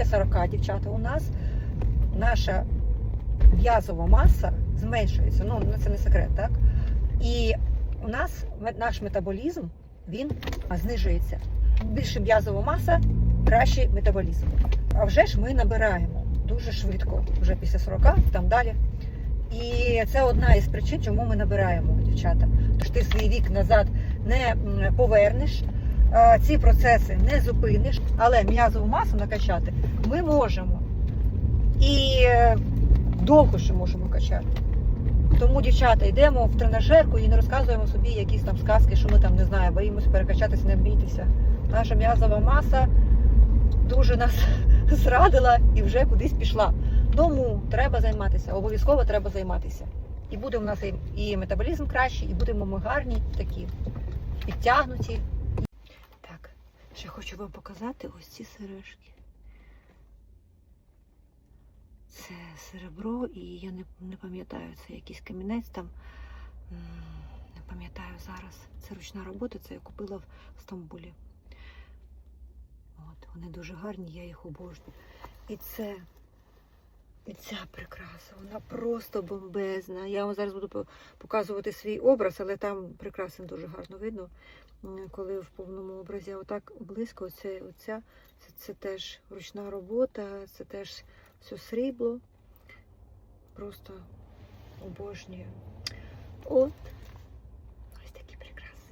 після 40, дівчата, у нас наша м'язова маса зменшується. Ну, це не секрет, так? І у нас наш метаболізм він знижується. Більше м'язова маса, кращий метаболізм. А вже ж ми набираємо дуже швидко, вже після 40, там далі. І це одна із причин, чому ми набираємо, дівчата. Тож ти свій вік назад не повернеш, ці процеси не зупиниш, але м'язову масу накачати ми можемо. І е, довго ще можемо качати. Тому, дівчата, йдемо в тренажерку і не розказуємо собі якісь там сказки, що ми там не знаю, боїмося перекачатися, не бійтеся. Наша м'язова маса дуже нас зрадила і вже кудись пішла. Тому треба займатися, обов'язково треба займатися. І буде у нас і метаболізм кращий, і будемо ми гарні, такі підтягнуті. Ще хочу вам показати ось ці сережки. Це серебро, і я не, не пам'ятаю, це якийсь камінець там. Не пам'ятаю зараз. Це ручна робота, це я купила в Стамбулі. От, вони дуже гарні, я їх обожнюю. І це. Ця прикраса, вона просто бомбезна. Я вам зараз буду показувати свій образ, але там прикраси дуже гарно видно, коли в повному образі. Отак близько, оце, оця, це, це теж ручна робота, це теж все срібло. Просто обожнюю. От. Ось такі прикраси.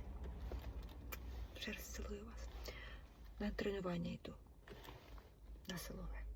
Ще раз цілую вас. На тренування йду. На силове.